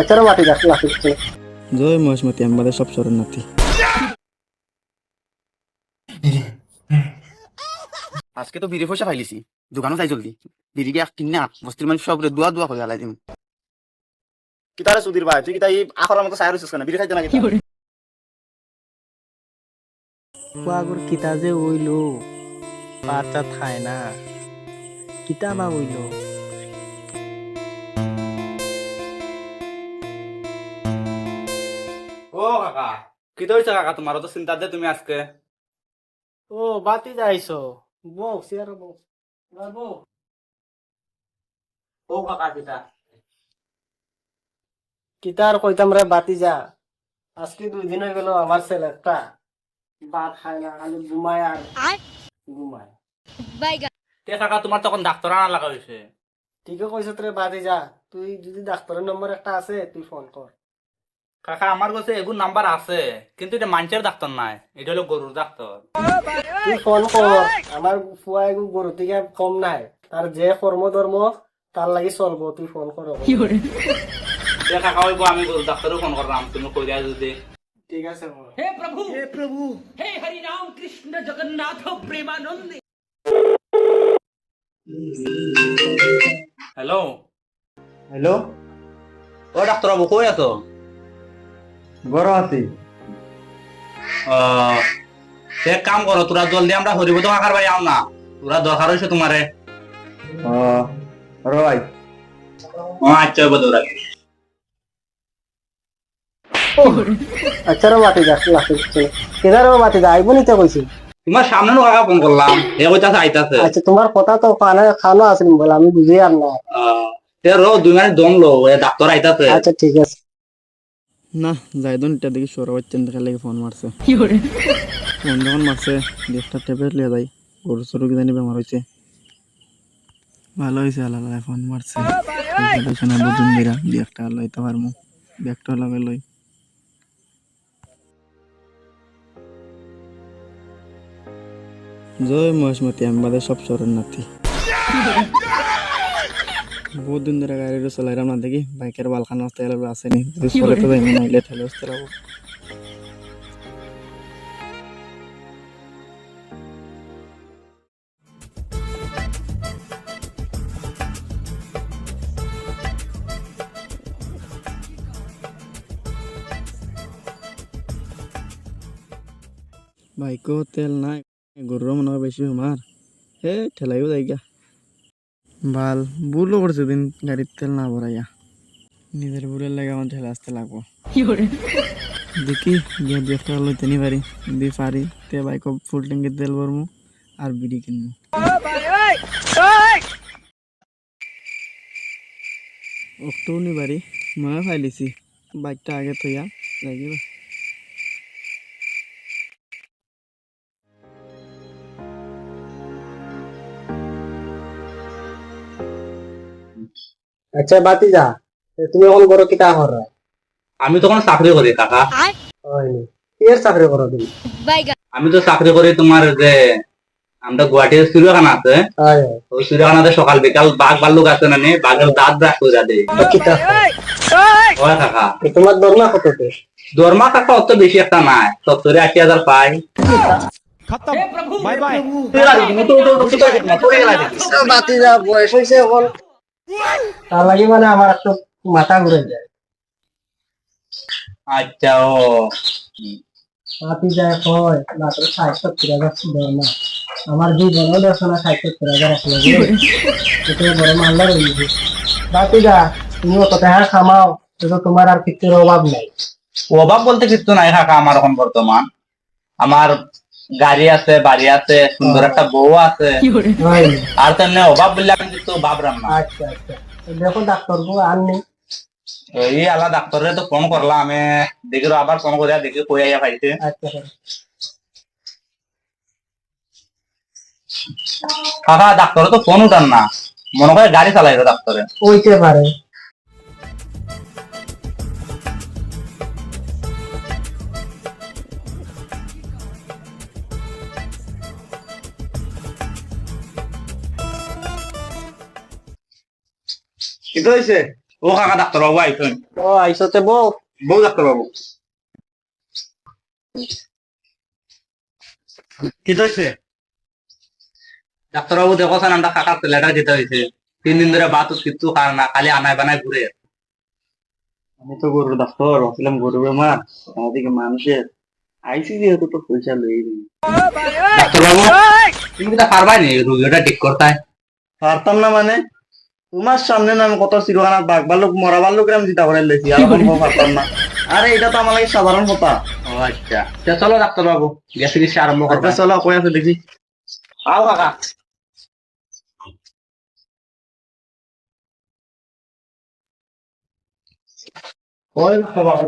আচ্ছা মাটি যাক লাঠি চলে জয় মহেশমতি আমাদের সব নাতি আজকে তো বিড়ি পয়সা ফাইলিছি দোকানও যাই জলদি। বিড়ি গিয়ে কিনা বস্তির মানুষ সব দোয়া দোয়া করে হালাই দিম। কি তারে সুধীর ভাই তুই কি তাই আখরার মতো সাইর হইছিস কেন? বিড়ি খাইতে নাকি? কুয়াগুর কিতা যে হইল বাচ্চা থায় না। কিতা বা হইল কাকা কি হয়েছে কাকা তোমারও তো চিন্তা দে তুমি আজকে? ও বাতি যাইছো বউ সিয়ার বউ? বউ ও কাকা কিতা? কিতার কইতাম রে বাতি যা। আজকে দুই দিন হয়ে গেল আমার ছেলেটা ভাত খায় না খালি ঘুমায় আর ঘুমায়। তে কাকা তোমার তখন ডাক্তার আনা লাগা হয়েছে ঠিকই কইছ রে বাতি যা। তুই যদি ডাক্তারের নম্বর একটা আছে তুই ফোন কর। কাকা আমার কাছে এগুলো নাম্বার আছে কিন্তু এটা মানুষের ডাক্তার নাই। এটা হলো গরুর ডাক্তার তুই ফোন কর আমার ফুয়া এগু গরু থেকে কম নাই। তার যে কর্ম ধর্ম তার লাগি চলবো তুই ফোন কর তে কাকা হইব আমি গরুর ডাক্তারও ফোন করলাম তুমি কই দিয়া যদি। ঠিক আছে বল। হ্যালো হ্যালো ও ডাক্তার বাবু কই আছো। আছি এক কাম করো তোরা জলদি আমরা হরিব তো কাকার বাড়ি আও না। তোরা দরকার হয়েছে তোমারে। রয় আচ্ছা আচ্ছা রে মাটি যা লাঠি চলে কেদার মাটি যা আইব নিতে কইছি। তোমার সামনে নো কাকা ফোন করলাম এ কইতাছে আইতাছে। আচ্ছা তোমার কথা তো কানে খানো বলে আমি বুঝি আর না। আহ, তে রো দুই মিনিট দম লো এ ডাক্তার আইতাছে। আচ্ছা ঠিক আছে। না যাইদন এটা দেখি সরা বাচ্চান দেখার লাগে ফোন মারছে। ফোন যখন মারছে একটা ট্যাবলেট লিয়ে যাই গরু সরু জানি বেমার হয়েছে ভালো হয়েছে আল্লাহ ফোন মারছে। পেছনে বুঝুন দিরা দিয়ে একটা লইতে পারমু। ব্যাগটা লগে লই জয় মহেশমতি আমাদের সব সরের নাতি বহুত দিন ধরে গাড়ি চলাইলাম না দেখি। বাইকের বালখান এলাম আসেনি। যদি চলে তো যাই নাইলে ঠেলে আসতে লাগবো। বাইকও তেল নাই গরুরও মনে হয় বেশি বেমার হে ঠেলাইও যাই গা ভালো ভুলও করছে দিন গাড়ির তেল না ভরাইয়া। নিজের ভুলের লাগে আমার ঠেলা আসতে লাগবো। দেখি গিয়ে দু একটা লইতে নি পারি। যদি পারি তে বাইক ফুল ট্যাঙ্কির তেল ভরমু আর বিড়ি কিনবো অক্টোবর নি বাড়ি মনে ফাইলিছি। বাইকটা আগে থইয়া লাগিব। আচ্ছা বাতি যা তুমি এখন করো কিতা কর আমি তো কোনো চাকরি করি কাকা কি এর চাকরি করো তুমি আমি তো চাকরি করি তোমার যে আমরা গুয়াহাটির চিড়িয়াখানা আছে হয় ওই চিড়িয়াখানাতে সকাল বিকাল বাঘ ভাল্লুক আছে না নি বাঘের দাঁত ব্রাশ হয় কাকা তোমার দরমা কত তো দরমা কাকা অত বেশি একটা নাই সত্তরে আশি হাজার পাই বাতি যা বয়স হয়েছে এখন তার লাগি মানে আমার একটু মাথা ঘুরে যায়। আচ্ছা ও। বাতি যায় হয় মাত্র ষাট সত্তর হাজার দরমা আমার জীবনও দেখো না ষাট সত্তর হাজার আসলে বড় মাল্লা রয়েছে বাতি যা তুমি অত টাকা খামাও তো তোমার আর কিছুর অভাব নাই। অভাব বলতে কিছু নাই কাকা আমার এখন বর্তমান। আমার গাড়ি আছে বাড়ি আছে সুন্দর একটা বউ আছে। আর তেমনি অভাব বললে আমি কিন্তু ভাবলাম না। আচ্ছা আচ্ছা। দেখো ডাক্তার বউ আর নেই। এই আলা ডাক্তারে তো ফোন করলাম আমি দেখি রে আবার ফোন করিয়া দেখি কই আইয়া পাইছে আচ্ছা কাকা ডাক্তারে তো ফোন উঠান না। মনে করে গাড়ি চালাইবে ডাক্তারে। হইতে পারে। কি হয়েছে ও কাকা ডাক্তার বাবু আইছেন ও আইসতে বউ বউ ডাক্তার বাবু। কি হয়েছে ডাক্তার বাবু দেখো স্যার আমরা কাকার লেটার দিতে হয়েছে তিন দিন ধরে বাত কিচ্ছু খায় না খালি আনায় বানায় ঘুরে আমি তো গরুর ডাক্তার ভাবছিলাম গরু বেমার আমাদেরকে মানুষের আইসি যেহেতু তো পয়সা লই ডাক্তার বাবু তুমি কি পারবাই নি রোগীটা ঠিক করতে পারতাম না মানে? তোমার সামনে না আমি কত চিরখানা বাঘ ভাল্লুক মরা ভাল্লুক আমি চিন্তা করে লেছি আর সম্ভব পারতাম না। আরে এটা তো আমার লাগে সাধারণ কথা। আচ্ছা। চলো ডাক্তার বাবু গ্যাস চিকিৎসা আরম্ভ করবে। আচ্ছা চলো কই আছে দেখি। আও কাকা।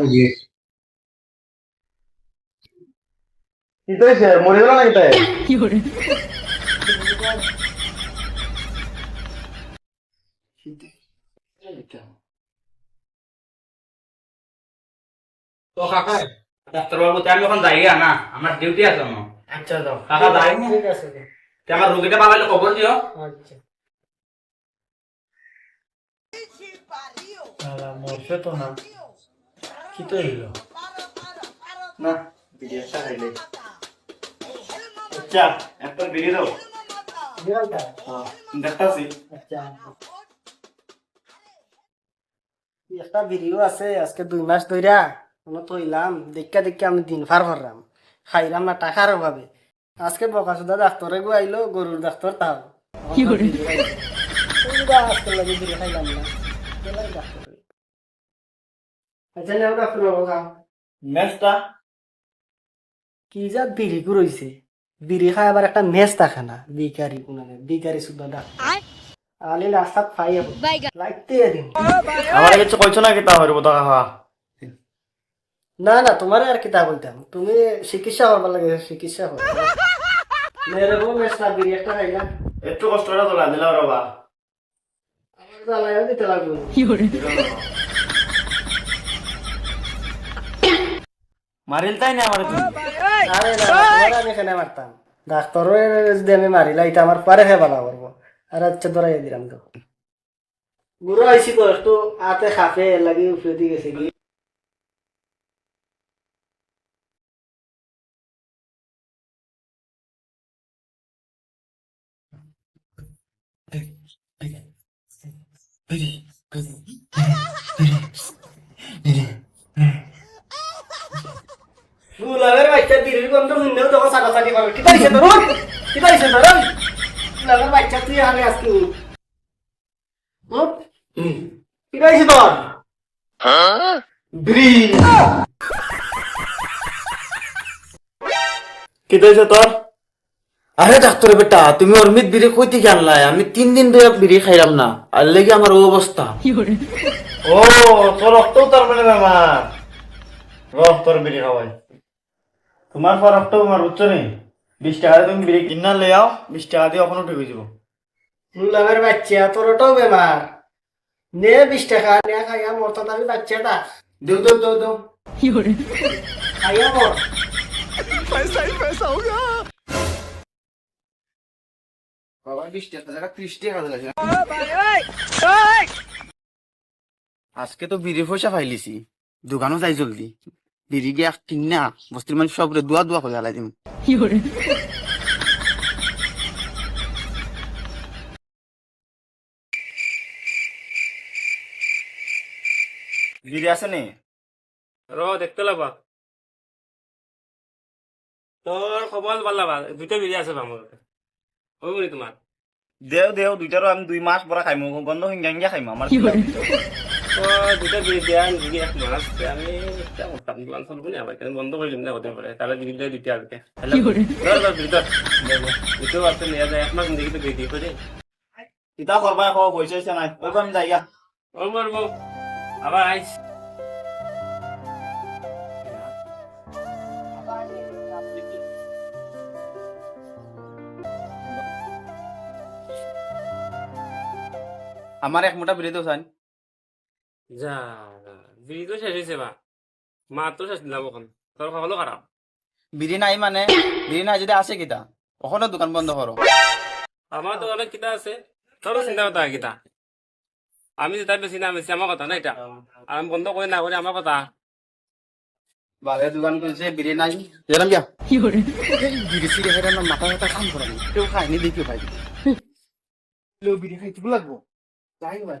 বুঝি কি হয়েছে মরে গেল নাকি তাই? তো কাকা ডাক্তার বাবু আমি এখন যাই না? আমার ডিউটি আছে না আচ্ছা দাও কাকা যাই ঠিক আছে আমার রোগীটা পাবাইলে খবর দিও। আচ্ছা। আলা মরছে তো না। কি তো হইল? না বিরিয়ানিটা খাইলে আচ্ছা একটা বিড়ি দাও। বিড়ালটা? দেখতাছি। আচ্ছা। একটা ভিডিও আছে আজকে দুই মাস ধইরা কোনো তৈলাম দেখা দেখা আমি দিন পার করলাম। খাইলাম না টাকার অভাবে। আজকে বকাসুদা ডাক্তারে গো আইলো গরুর ডাক্তার তাও। আজকে লাগে বিড়ি খাইলাম না। আচ্ছা নেও ডাক্তার বাবু মেসটা কি যা বিড়ি রইছে বিড়ি খাই আবার একটা মেস থাকে না বিকারি বিকারি সুদ্ধা ডাক্তার। আলি রাস্তাত ফাই লাইতে দিন আমার কিছু কইছো না তা হইব তো কাকা না না তোমার আর কিতা বলতাম তুমি চিকিৎসা করবার লাগে চিকিৎসা করো। মেরে বউ মেসলা বিড়ি একটা খাইলাম একটু কষ্ট করে তোলা রবা। আমার জ্বালাইও দিতে লাগবে। মারিল তাই না আমার তুমি? আরে না আমি এখানে মারতাম। ডাক্তারও যদি আমি মারিলা এটা আমার পারে হে বালা করব আর আচ্ছা ধরাই দিলাম তো। বুড়ো আইসি তো একটু হাতে খাপে লাগি উঠে দিয়ে গেছে কি। গুলাবের বাচ্চা দিদির গন্ধ শুনলেও তখন সাটাসাটি করে কি পাইছে তোর? কি পাইছে তোর? গুলাবের বাচ্চা তুই আনে। কি পাইছে তোর? কি হয়েছে তোর? আরে ডাক্তার বেটা তুমি অর্মিত বিড়ি কই থেকে আনলাই আমি তিন দিন ধরে বিড়ি খাইলাম না আর লেগে আমার ও অবস্থা। ও তোর রক্ত তার মানে বেমার রক্ত তোর বিড়ি খাওয়াই। তোমার পর রক্ত বেমার বুঝছ নি? বিশ টাকা দিয়ে তুমি বিড়ি কিনা লে আও বিশ টাকা দিয়ে ওখানে ঠিক হয়ে যাব বাচ্চা তোর ওটাও বেমার। নে বিশ টাকা নে খাইয়া মরতা আমি বাচ্চাটা দেও দেও দেও দেও খাইয়া মর। বাবা বিশ টাকা জায়গা ত্রিশ টাকা দিলাছে আজকে তো বিড়ি পয়সা পাইলিছি দোকানও যাই জলদি। বিড়ি গিয়া কিনা বস্তির মানুষ দোয়া দোয়া করে আছে নি? র দেখতে লাগবা। তোর খবর ভালো লাগবা। দুইটা বিড়ি আছে আমার ওই বলি তোমার দেও দেও দুইটারও আমি দুই মাস পরা খাইমু। গন্ধ হিঙ্গা হিঙ্গা খাইমু আমার তো দুইটা বিড়ি বিড়ি এক মাস আমি করতাম দোকান না বন্ধ করে দিম না হতে পারে তাহলে বিড়ি দিয়ে দিতে আসবে এক মাস দেখি তো বিড়ি করে কিতা করবা খাওয়া পয়সা নাই ওই আমি আমার এক মোটা বিড়ি সান যা বিড়ি তো শেষ হয়েছে বা। মা তো শেষ দিলাম এখন তোর খাওয়ালো খারাপ বিড়ি নাই মানে। বিড়ি নাই যদি আছে কিতা। ওখানে দোকান বন্ধ করো আমার তো অনেক কিতা আছে। তোরও চিন্তা হয় কিতা। আমি যেটা বেশি না বেশি আমার কথা না এটা আমি বন্ধ করে না করে আমার কথা। বাবা দোকান করেছে বিড়ি নাই। যেরাম গিয়া বিড়ি সিড়ি খাই না মাথা মাথা কাম করা কেউ খায়নি দেখি লো বিড়ি খাইতে লাগবো। যাই ভাই।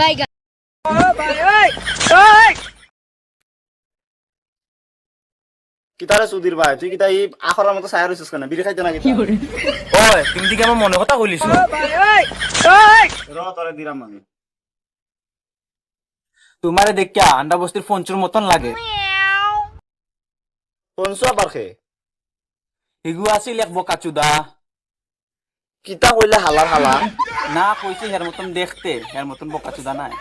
Bye, কিতারে সুধীর ভাই তুই কিতা এই আখরার মতো সায়া রইছিস কেন? বিড়ি খাইতে না কিতা? ওই তুমি দিকে আমার মনে কথা কইলিস র তোরে দিলাম আমি। তোমারে দেখিয়া আন্ডা বস্তির ফঞ্চুর মতন লাগে। পঞ্চু আবার খে। এগু আছিল এক বোকা চুদা কিতা কইলে হালার হালা? না কইছে হের মতন দেখতে হের মতন বোকা চুদা নাই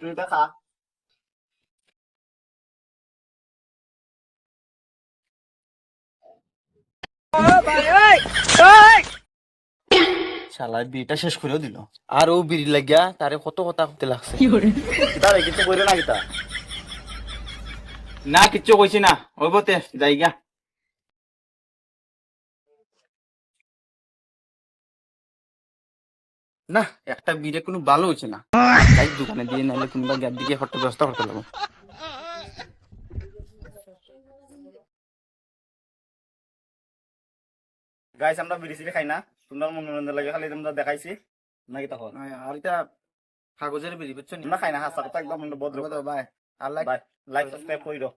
তুই শালা বিড়িটা শেষ করেও দিল। আর ও বিড়ি লাগিয়া তারে কত কথা করতে লাগছে? কিতা রে কিছু কইরে না কিতা? না কিচ্ছু কইছি না। ওই বতে যাইগা না একটা বিড়ে কোনো ভালো হইছে না। তাই দোকানে দিয়ে নাইলে কিংবা গ্যাপ দিকে হট্ট ব্যবস্থা করতে লাগবো গাইস আমরা বিড়ি সিড়ি খাই না। তোমরা মনোরঞ্জন লাগে খালি তোমরা দেখাইছি। নাকি তখন? আর এটা কাগজের বিড়ি বুঝছ তোমরা খাই না হাসা কথা একদম বদল বাই আর লাইক লাইক সাবস্ক্রাইব কইরো।